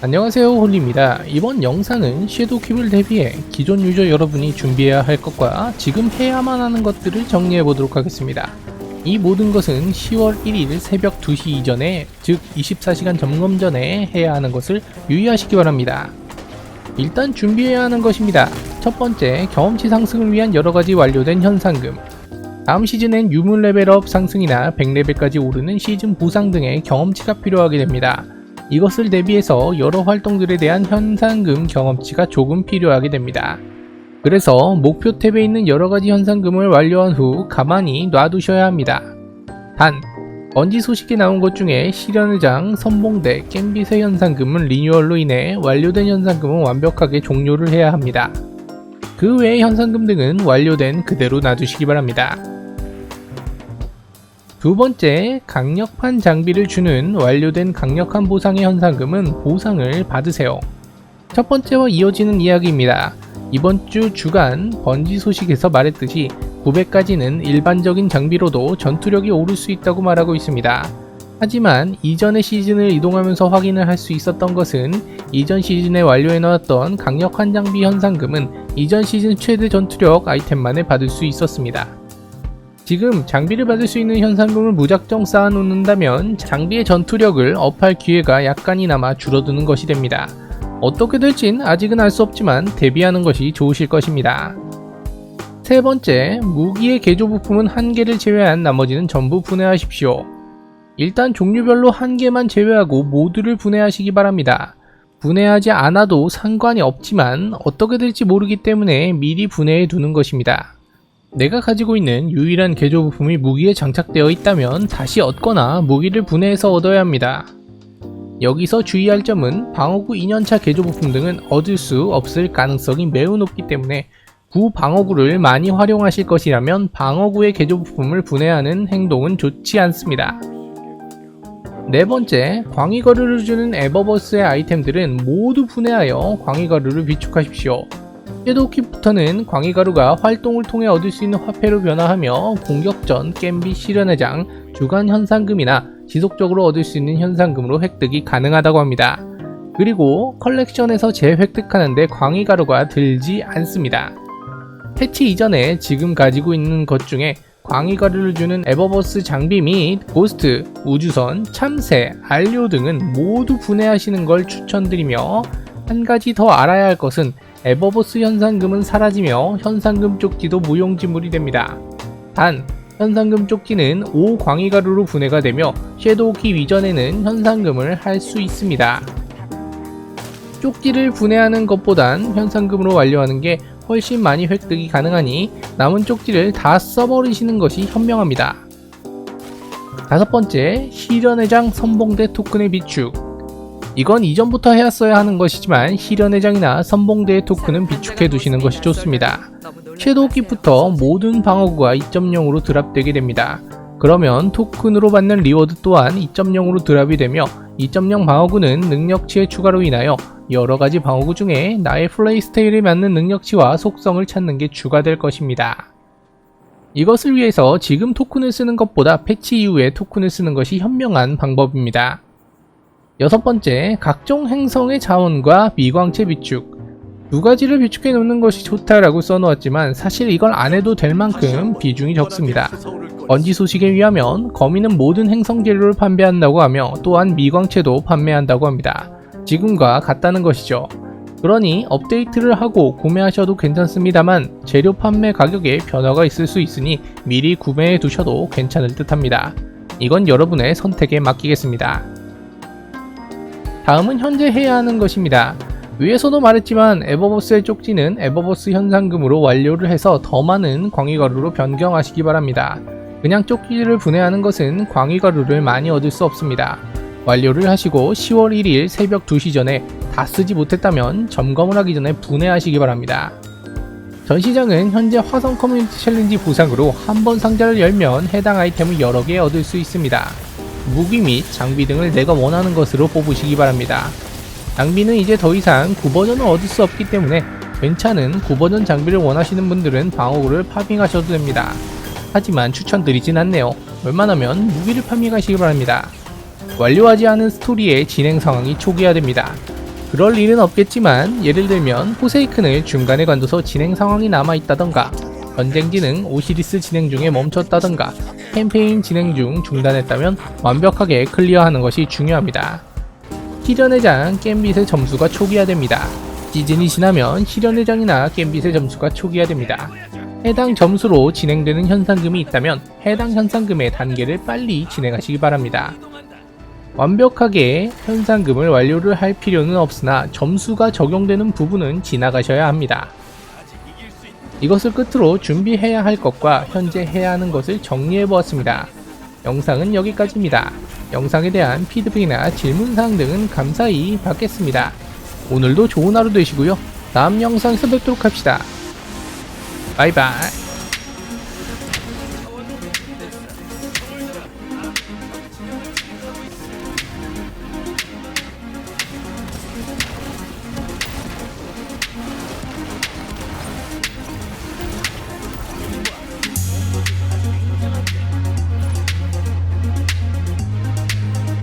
안녕하세요 홀리입니다. 이번 영상은 섀도우 큐브를 대비해 기존 유저 여러분이 준비해야 할 것과 지금 해야만 하는 것들을 정리해 보도록 하겠습니다. 이 모든 것은 10월 1일 새벽 2시 이전에 즉 24시간 점검 전에 해야 하는 것을 유의하시기 바랍니다. 일단 준비해야 하는 것입니다. 첫 번째, 경험치 상승을 위한 여러 가지 완료된 현상금 다음 시즌엔 유물 레벨업 상승이나 100레벨까지 오르는 시즌 보상 등의 경험치가 필요하게 됩니다. 이것을 대비해서 여러 활동들에 대한 현상금 경험치가 조금 필요하게 됩니다. 그래서 목표 탭에 있는 여러가지 현상금을 완료한 후 가만히 놔두셔야 합니다. 단, 먼지 소식이 나온 것 중에 실현의장, 선봉대, 겜빗의 현상금은 리뉴얼로 인해 완료된 현상금은 완벽하게 종료를 해야 합니다. 그 외의 현상금 등은 완료된 그대로 놔두시기 바랍니다. 두 번째, 강력한 장비를 주는 완료된 강력한 보상의 현상금은 보상을 받으세요. 첫 번째와 이어지는 이야기입니다. 이번 주 주간 번지 소식에서 말했듯이 900까지는 일반적인 장비로도 전투력이 오를 수 있다고 말하고 있습니다. 하지만 이전의 시즌을 이동하면서 확인을 할 수 있었던 것은 이전 시즌에 완료해 놓았던 강력한 장비 현상금은 이전 시즌 최대 전투력 아이템만을 받을 수 있었습니다. 지금 장비를 받을 수 있는 현상금을 무작정 쌓아놓는다면 장비의 전투력을 업할 기회가 약간이나마 줄어드는 것이 됩니다. 어떻게 될진 아직은 알 수 없지만 대비하는 것이 좋으실 것입니다. 세 번째, 무기의 개조 부품은 한 개를 제외한 나머지는 전부 분해하십시오. 일단 종류별로 한 개만 제외하고 모두를 분해하시기 바랍니다. 분해하지 않아도 상관이 없지만 어떻게 될지 모르기 때문에 미리 분해해 두는 것입니다. 내가 가지고 있는 유일한 개조 부품이 무기에 장착되어 있다면 다시 얻거나 무기를 분해해서 얻어야 합니다. 여기서 주의할 점은 방어구 2년차 개조 부품 등은 얻을 수 없을 가능성이 매우 높기 때문에 구 방어구를 많이 활용하실 것이라면 방어구의 개조 부품을 분해하는 행동은 좋지 않습니다. 네 번째, 광희거루를 주는 에버버스의 아이템들은 모두 분해하여 광희거루를 비축하십시오. 섀도우킵부터는 광희가루가 활동을 통해 얻을 수 있는 화폐로 변화하며 공격 전, 겜비, 실현회장, 주간 현상금이나 지속적으로 얻을 수 있는 현상금으로 획득이 가능하다고 합니다. 그리고 컬렉션에서 재획득하는데 광희가루가 들지 않습니다. 패치 이전에 지금 가지고 있는 것 중에 광희가루를 주는 에버버스 장비 및 고스트, 우주선, 참새, 알료 등은 모두 분해하시는 걸 추천드리며 한 가지 더 알아야 할 것은 에버버스 현상금은 사라지며 현상금 쪽지도 무용지물이 됩니다. 단, 현상금 쪽지는 5광희가루로 분해가 되며 섀도우키 이전에는 현상금을 할 수 있습니다. 쪽지를 분해하는 것보단 현상금으로 완료하는 게 훨씬 많이 획득이 가능하니 남은 쪽지를 다 써버리시는 것이 현명합니다. 다섯 번째, 실현회장 선봉대 토큰의 비축. 이건 이전부터 해왔어야 하는 것이지만 실현회장이나 선봉대의 토큰은 비축해 두시는 것이 좋습니다. 섀도우 깃부터 모든 방어구가 2.0으로 드랍되게 됩니다. 그러면 토큰으로 받는 리워드 또한 2.0으로 드랍이 되며 2.0 방어구는 능력치의 추가로 인하여 여러가지 방어구 중에 나의 플레이 스타일에 맞는 능력치와 속성을 찾는 게 추가될 것입니다. 이것을 위해서 지금 토큰을 쓰는 것보다 패치 이후에 토큰을 쓰는 것이 현명한 방법입니다. 여섯 번째, 각종 행성의 자원과 미광체 비축. 두 가지를 비축해 놓는 것이 좋다라고 써놓았지만 사실 이걸 안 해도 될 만큼 비중이 적습니다. 먼지 소식에 의하면 거미는 모든 행성 재료를 판매한다고 하며 또한 미광체도 판매한다고 합니다. 지금과 같다는 것이죠. 그러니 업데이트를 하고 구매하셔도 괜찮습니다만 재료 판매 가격에 변화가 있을 수 있으니 미리 구매해 두셔도 괜찮을 듯 합니다. 이건 여러분의 선택에 맡기겠습니다. 다음은 현재 해야 하는 것입니다. 위에서도 말했지만 에버버스의 쪽지는 에버버스 현상금으로 완료를 해서 더 많은 광희가루로 변경하시기 바랍니다. 그냥 쪽지를 분해하는 것은 광희가루를 많이 얻을 수 없습니다. 완료를 하시고 10월 1일 새벽 2시 전에 다 쓰지 못했다면 점검을 하기 전에 분해하시기 바랍니다. 전시장은 현재 화성 커뮤니티 챌린지 보상으로 한 번 상자를 열면 해당 아이템을 여러 개 얻을 수 있습니다. 무기 및 장비 등을 내가 원하는 것으로 뽑으시기 바랍니다. 장비는 이제 더 이상 9버전을 얻을 수 없기 때문에 괜찮은 9버전 장비를 원하시는 분들은 방어구를 파밍하셔도 됩니다. 하지만 추천드리진 않네요. 웬만하면 무기를 파밍하시기 바랍니다. 완료하지 않은 스토리의 진행 상황이 초기화됩니다. 그럴 일은 없겠지만 예를 들면 포세이큰을 중간에 관둬서 진행 상황이 남아있다던가 전쟁 진행 오시리스 진행 중에 멈췄다던가 캠페인 진행 중 중단했다면 완벽하게 클리어하는 것이 중요합니다. 실현회장 겜빗의 점수가 초기화됩니다. 시즌이 지나면 실현회장이나 겜빗의 점수가 초기화됩니다. 해당 점수로 진행되는 현상금이 있다면 해당 현상금의 단계를 빨리 진행하시기 바랍니다. 완벽하게 현상금을 완료를 할 필요는 없으나 점수가 적용되는 부분은 지나가셔야 합니다. 이것을 끝으로 준비해야 할 것과 현재 해야 하는 것을 정리해 보았습니다. 영상은 여기까지입니다. 영상에 대한 피드백이나 질문사항 등은 감사히 받겠습니다. 오늘도 좋은 하루 되시고요. 다음 영상에서 뵙도록 합시다. 바이바이.